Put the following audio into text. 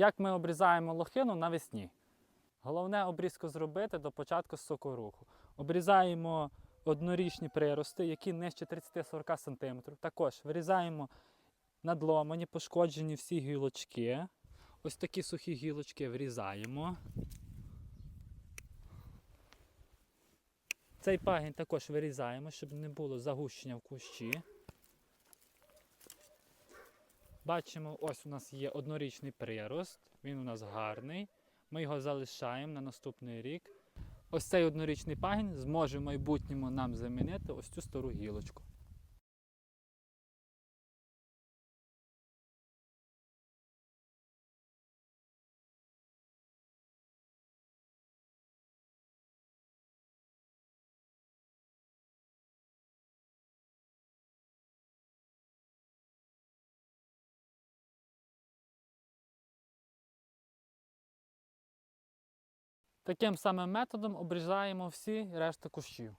Як ми обрізаємо лохину навесні? Головне обрізку зробити до початку сокоруху. Обрізаємо однорічні прирости, які нижче 30-40 см. Також вирізаємо надломані, пошкоджені всі гілочки. Ось такі сухі гілочки врізаємо. Цей пагін також вирізаємо, щоб не було загущення в кущі. Бачимо, ось у нас є однорічний прирост, він у нас гарний. Ми його залишаємо на наступний рік. Ось цей однорічний пагін зможе в майбутньому нам замінити ось цю стару гілочку. Таким самим методом обрізаємо всі решти кущів.